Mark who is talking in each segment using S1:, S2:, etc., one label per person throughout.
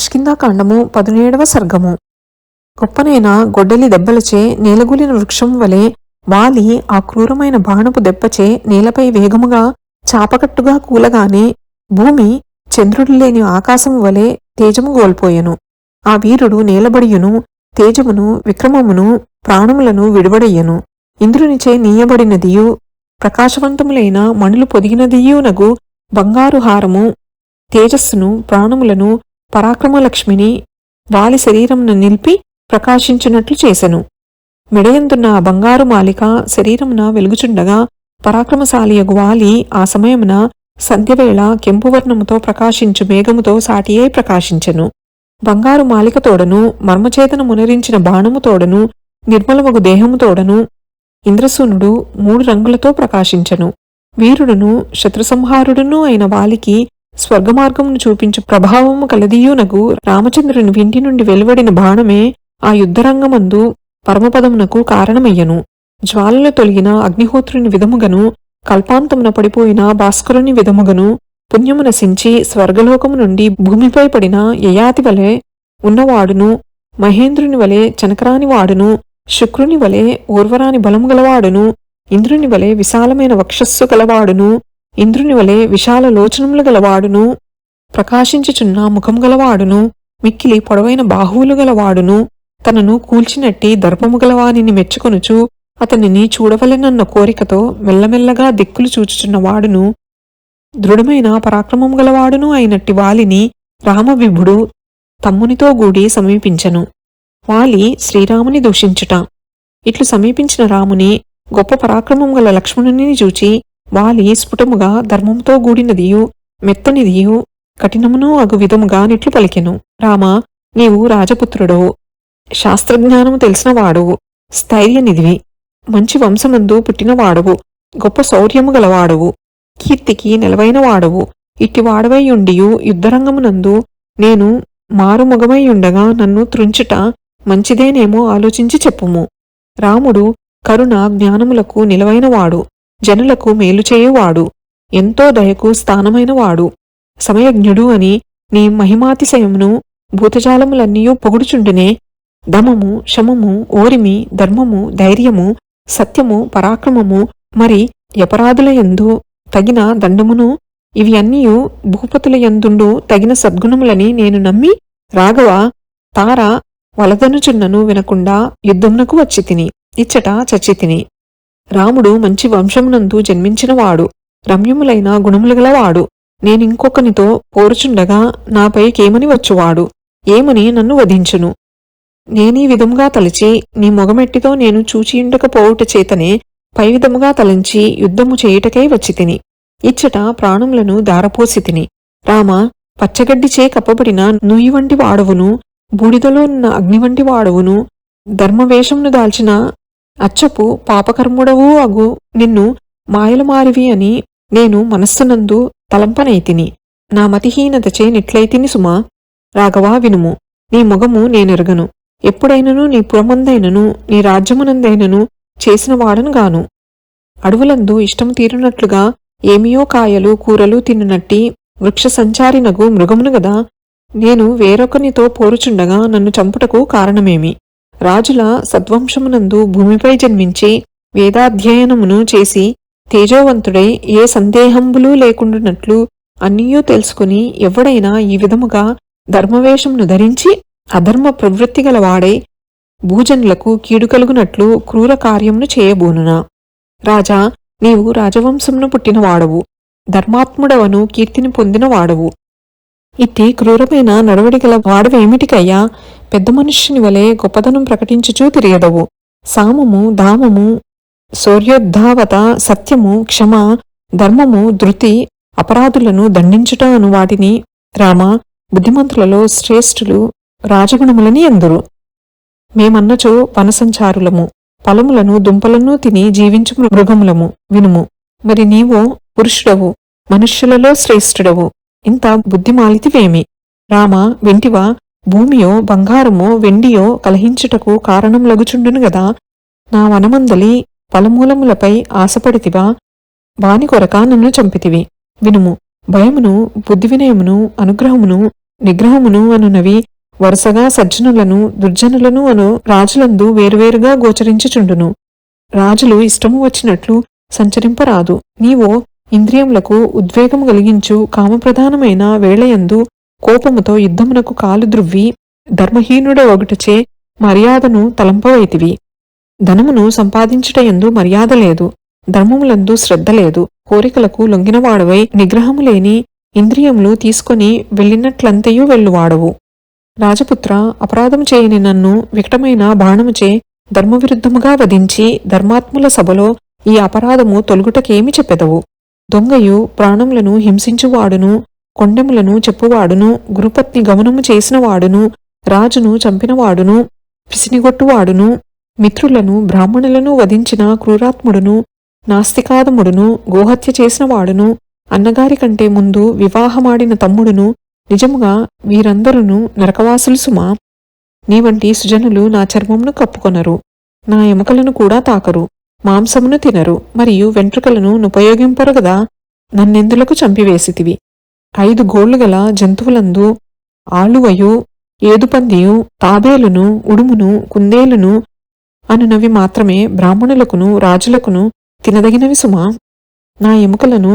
S1: కిష్కిందాకాండము పదునేడవ సర్గము. గొప్పనైన గొడ్డలి దెబ్బలచే నేలగూలిన వృక్షం వలె వాలి ఆ క్రూరమైన బాణపు దెబ్బచే నేలపై వేగముగా చాపకట్టుగా కూలగానే భూమి చంద్రుడు లేని ఆకాశము వలె తేజము గోల్పోయెను ఆ వీరుడు నేలబడియును తేజమును విక్రమమును ప్రాణములను విడువడయ్యను. ఇంద్రునిచే నీయబడినదియు ప్రకాశవంతములైన మణులు పొదిగినదియునగు బంగారు హారము తేజస్సును ప్రాణములను పరాక్రమలక్ష్మిని వాలి శరీరంను నిలిపి ప్రకాశించినట్లు చేసెను. మెడయందున్న ఆ బంగారు మాలిక శరీరమున వెలుగుచుండగా పరాక్రమశాలియగు వాలి ఆ సమయమున సంధ్యవేళ కెంపువర్ణముతో ప్రకాశించు మేఘముతో సాటియే ప్రకాశించెను. బంగారు మాలికతోడను మర్మచేతను మునరించిన బాణముతోడను నిర్మలమగు దేహముతోడను ఇంద్రసూనుడు మూడు రంగులతో ప్రకాశించెను. వీరుడును శత్రుసంహారుడును అయిన వాలికి స్వర్గమార్గమును చూపించు ప్రభావము కలదీయునగు రామచంద్రుని వింటి నుండి వెలువడిన బాణమే ఆ యుద్ధరంగమందు పరమపదమునకు కారణమయ్యను. జ్వాలలు తొలిగిన అగ్నిహోత్రుని విధముగను కల్పాంతమున పడిపోయిన భాస్కరుని విధముగను పుణ్యము నశించి స్వర్గలోకము నుండి భూమిపై పడిన యయాతి వలె ఉన్నవాడును మహేంద్రుని వలె చనకరాని వాడును శుక్రుని వలె ఊర్వరాని బలము గలవాడును ఇంద్రుని వలె విశాలమైన వక్షస్సు గలవాడును ఇంద్రుని వలె విశాల లోచనములు గలవాడును ప్రకాశించుచున్న ముఖం గలవాడును మిక్కిలి పొడవైన బాహువులు గలవాడును తనను కూల్చినట్టి దర్పము గలవానిని మెచ్చుకొనుచు అతనిని చూడవలెనన్న కోరికతో మెల్లమెల్లగా దిక్కులు చూచుచున్న వాడును. దృఢమైన పరాక్రమం గలవాడును అయినట్టి వాలిని రామవిభుడు తమ్మునితో గూడి సమీపించెను. వాలి శ్రీరాముని దూషించుట. ఇట్లు సమీపించిన రాముని గొప్ప పరాక్రమం గల లక్ష్మణుని చూచి వాలి స్ఫుటముగా ధర్మంతో గూడినదియు మెత్తనిదియు కఠినమును అగు విధముగా నిట్లు పలికెను. రామ నీవు రాజపుత్రుడవు శాస్త్రజ్ఞానము తెలిసినవాడువు స్థైర్యనిధివి. మంచి వంశమందు పుట్టినవాడవు. గొప్ప శౌర్యము గలవాడవు. కీర్తికి నిలవైన వాడవు ఇట్టి ఉండియు యుద్ధరంగమునందు నేను మారుమొగమై ఉండగా నన్ను త్రుంచుట మంచిదేనేమో ఆలోచించి చెప్పుము. రాముడు కరుణ జ్ఞానములకు నిలవైనవాడు. జనులకు మేలు చేయువాడు. ఎంతో దయకు స్థానమైనవాడు. సమయజ్ఞుడు అని నీ మహిమాతిశయమును భూతజాలములన్నీయూ పొగుడుచుండునే. దమము శమము ఓరిమి ధర్మము ధైర్యము సత్యము పరాక్రమము మరి యపరాధులయందు తగిన దండమును ఇవి అన్నీయు భూపతులయందుండు తగిన సద్గుణములని నేను నమ్మి రాఘవ తార వలదనుచున్నను వినకుండా యుద్ధమునకు వచ్చి తిని ఇచ్చట చచ్చి తిని. రాముడు మంచి వంశమునందు జన్మించినవాడు. రమ్యములైన గుణములు గలవాడు. నేనింకొకనితో పోరుచుండగా నాపై కేమని వచ్చువాడు? ఏమని నన్ను వధించును? నేనీ విధముగా తలచి నీ మొగమెట్టితో నేను చూచియుండకపోవుట చేతనే పై విధముగా తలంచి యుద్ధము చేయుటకై వచ్చి తిని ఇచ్చట ప్రాణములను దారపోసి తిని రామ పచ్చగడ్డిచే కప్పబడిన నుయ్యి వంటి వాడవును బూడిదలో ఉన్న అగ్ని వంటి వాడవును ధర్మవేషమును దాల్చిన అచ్చపు పాపకర్ముడవు అగు నిన్ను మాయలమారివి అని నేను మనస్సునందు తలంపనైతిని. నా మతిహీనతచే నిట్లయితిని సుమా. రాఘవా వినుము. నీ మొగము నేనెరగను. ఎప్పుడైనను నీ పురమందైనను నీ రాజ్యమునందైనను చేసిన వాడను గాను. అడవులందు ఇష్టం తీరునట్లుగా ఏమియో కాయలు కూరలు తిన్ననట్టి వృక్ష సంచారినగు మృగమును గదా. నేను వేరొకనితో పోరుచుండగా నన్ను చంపుటకు కారణమేమి? రాజుల సద్వంశమునందు భూమిపై జన్మించి వేదాధ్యయనమును చేసి తేజోవంతుడై ఏ సందేహంబులు లేకుండునట్లు అన్నీయూ తెలుసుకుని ఎవడైనా ఈ విధముగా ధర్మవేషమును ధరించి అధర్మ ప్రవృత్తి గలవాడై భూజనులకు కీడు కలుగునట్లు క్రూర కార్యమును చేయబోనునా. రాజా నీవు రాజవంశమును పుట్టినవాడవు. ధర్మాత్ముడవను కీర్తిని పొందినవాడవు. ఇట్టి క్రూరమైన నడవడిగల వాడవేమిటికయ్యా? పెద్ద మనుష్యుని వలె గొప్పదనం ప్రకటించుచూ తిరియదవు సామము ధామము సౌర్యోద్ధావత సత్యము క్షమ ధర్మము ధృతి అపరాధులను దండించుట అను వాటిని రామ బుద్ధిమంతులలో శ్రేష్ఠులు రాజగుణములని ఎందురు? మేమన్నచో వనసంచారులము. ఫలములను దుంపలను తిని జీవించు మృగములము వినుము. మరి నీవో పురుషుడవు మనుష్యులలో శ్రేష్ఠుడవు. ఇంత బుద్ధిమాలితివేమి? రామ వెంటివా? భూమియో బంగారమో వెండియో కలహించుటకు కారణం లగుచుండును గదా. నా వనమందలి ఫలమూలములపై ఆశపడితివా. వాని కొరక నన్ను చంపితివి. వినుము భయమును బుద్ధి వినయమును అనుగ్రహమును నిగ్రహమును అనునవి వరుసగా సజ్జనులను దుర్జనులను అను రాజులందు వేరువేరుగా గోచరించుచుండును. రాజులు ఇష్టము వచ్చినట్లు సంచరింపరాదు. నీవో ఇంద్రియములకు ఉద్వేగము కలిగించు కామప్రధానమైన వేళయందు కోపముతో యుద్ధమునకు కాలు ద్రువ్వి ధర్మహీనుడ ఒకటచే మర్యాదను తలంపవైతివి. ధనమును సంపాదించుటయందు మర్యాద లేదు. ధర్మములందు శ్రద్ధ లేదు. కోరికలకు లొంగినవాడవై నిగ్రహము లేని ఇంద్రియములు తీసుకొని వెళ్ళినట్లంతయూ వెళ్ళువాడవు. రాజపుత్ర అపరాధము చేయని నన్ను వికటమైన బాణముచే ధర్మవిరుద్ధముగా వధించి ధర్మాత్ముల సభలో ఈ అపరాధము తొలుగుటకేమి చెప్పెదవు? దొంగయు ప్రాణములను హింసించువాడును కొండెములను చెప్పువాడును గురుపత్ని గమనము చేసినవాడును రాజును చంపినవాడును పిసినిగొట్టువాడును మిత్రులను బ్రాహ్మణులను వధించిన క్రూరాత్ముడును నాస్తికాదముడును గోహత్య చేసినవాడును అన్నగారి కంటే ముందు వివాహమాడిన తమ్ముడును నిజముగా వీరందరును నరకవాసులు సుమా. నీ వంటి సుజనులు నా చర్మమును కప్పుకొనరు నా ఎముకలను కూడా తాకరు మాంసమును తినరు మరియు వెంట్రుకలను నుపయోగింపరు గదా నన్నెందులకు చంపివేసితివి? ఐదు గోళ్ళు గల జంతువులందు ఆలువయు ఏదుపందియు తాబేలును ఉడుమును కుందేలును అనునవి మాత్రమే బ్రాహ్మణులకును రాజులకును తినదగినవి సుమా. నా ఎముకలను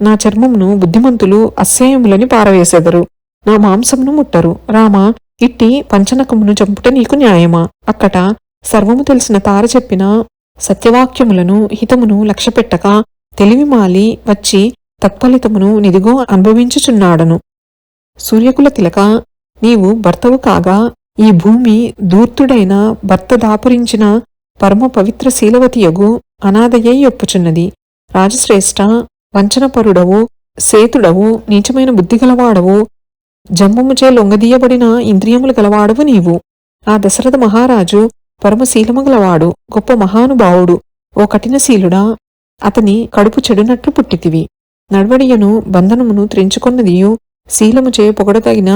S1: నా చర్మమును బుద్ధిమంతులు అస్సేయములని పారవేసెదరు. నా మాంసమును ముట్టరు. రామా ఇట్టి పంచనకమును చంపుట నీకు న్యాయమా? అక్కట సర్వము తెలిసిన తార చెప్పిన సత్యవాక్యములను హితమును లక్ష్యపెట్టక తెలివిమాలి వచ్చి తత్ఫలితమును నిదిగో అనుభవించుచున్నాడను. సూర్యకుల తిలక నీవు భర్తవు కాగా ఈ భూమి దూర్తుడైన భర్త దాపురించిన పరమ పవిత్ర శీలవతియగు అనాథయ్యై ఒప్పుచున్నది. రాజశ్రేష్ఠ వంచనపరుడవు సేతుడవు నీచమైన బుద్ధిగలవాడవు జంబముచే లొంగదీయబడిన ఇంద్రియములు గలవాడవు నీవు. ఆ దశరథ మహారాజు పరమశీలము గలవాడు గొప్ప మహానుభావుడు ఓ కఠినశీలుడా అతని కడుపు చెడునట్లు పుట్టితివి. నడవడియను బంధనమును త్రెంచుకొన్నదియు శీలముచే పొగడతగిన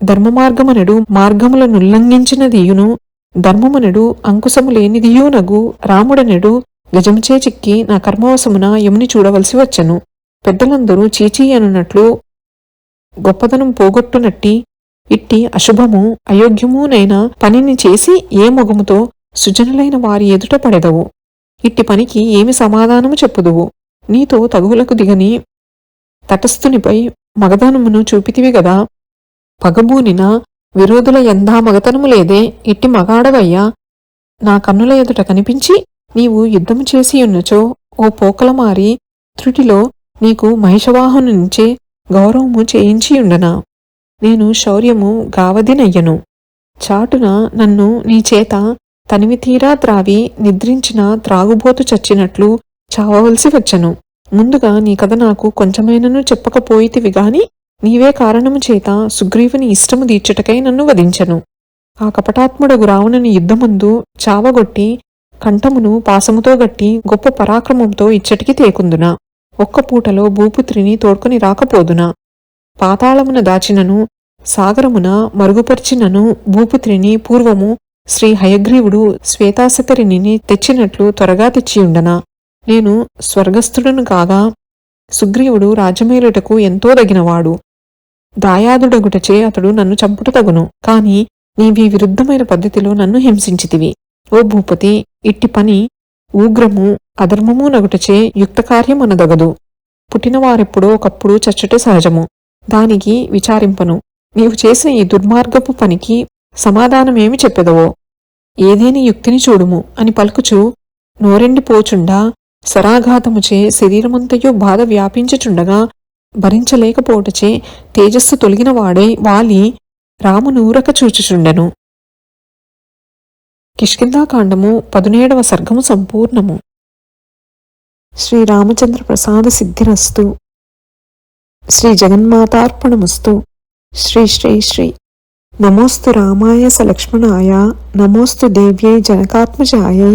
S1: ధర్మమార్గమనడు మార్గములనుల్లంఘించినదియును ధర్మమనడు అంకుశము లేనిదియూనగు రాముడనడు గజముచే చిక్కి నా కర్మవశమున యముని చూడవలసి వచ్చెను. పెద్దలందరూ చీచీ అనున్నట్లు గొప్పదనం పోగొట్టునట్టి ఇట్టి అశుభము అయోగ్యమునైన పనిని చేసి ఏ మొగముతో సుజనులైన వారి ఎదుట పడెదవు. ఇట్టి పనికి ఏమి సమాధానము చెప్పుదువు? నీతో తగువులకు దిగని తటస్థునిపై మగధనమును చూపితివి గదా. పగబూనిన విరోధుల ఎందా మగతనము లేదే. ఇట్టి మగాడవయ్యా నా కన్నుల ఎదుట కనిపించి నీవు యుద్ధము చేసియున్నచో ఓ పోకలమారి త్రుటిలో నీకు మహిషవాహను నుంచే గౌరవము చేయించియుండనా నేను శౌర్యము గావదినయ్యను చాటున నన్ను నీ చేత తనివి తీరా త్రావి నిద్రించిన త్రాగుబోతు చచ్చినట్లు చావవలసి వచ్చను. ముందుగా నీ కథ నాకు కొంచెమైనను చెప్పకపోయితివి గాని నీవే కారణము చేత సుగ్రీవుని ఇష్టము తీర్చుటకై నన్ను వధించను. ఆ కపటాత్ముడగు రావణుని యుద్ధమందు చావగొట్టి కంఠమును పాసముతో గట్టి గొప్ప పరాక్రమంతో ఇచ్చటికి తేకుందునా. ఒక్క పూటలో భూపుత్రిని తోడ్కొని రాకపోదునా. పాతాళమున దాచినను సాగరమున మరుగుపర్చినను భూపుత్రిని పూర్వము శ్రీ హయగ్రీవుడు శ్వేతాసతరిని తెచ్చినట్లు త్వరగా తెచ్చియుండనా. నేను స్వర్గస్థుడను కాగా సుగ్రీవుడు రాజమేలుటకు ఎంతో దగినవాడు దాయాదుడగుటచే అతడు నన్ను చంపుట తగును కాని నీవి విరుద్ధమైన పద్ధతిలో నన్ను హింసించితివి. ఓ భూపతి ఇట్టి పని ఉగ్రము అధర్మము నగుటచే యుక్తకార్యమనదగదు పుట్టినవారెప్పుడో ఒకప్పుడు చచ్చట సహజము. దానికి విచారింపను. నీవు చేసిన ఈ దుర్మార్గపు పనికి సమాధానమేమి చెప్పెదవో? ఏదేని యుక్తిని చూడుము అని పలుకుచు నోరెండిపోచుండా సరాఘాతముచే శరీరమంతయు బాధ వ్యాపించుచుండగా భరించలేకపోవటచే తేజస్సు తొలగినవాడై వాలి రామునూరక చూచుచుండెను కిష్కిందాకాండము పదునేడవ సర్గము సంపూర్ణము. శ్రీరామచంద్ర ప్రసాద సిద్ధిరస్తు. శ్రీ జగన్మాతార్పణమస్తు. శ్రీ శ్రీ శ్రీ. నమోస్తు రామాయ సలక్ష్మణాయ. నమోస్తు దేవ్యై జనకాత్మజాయై.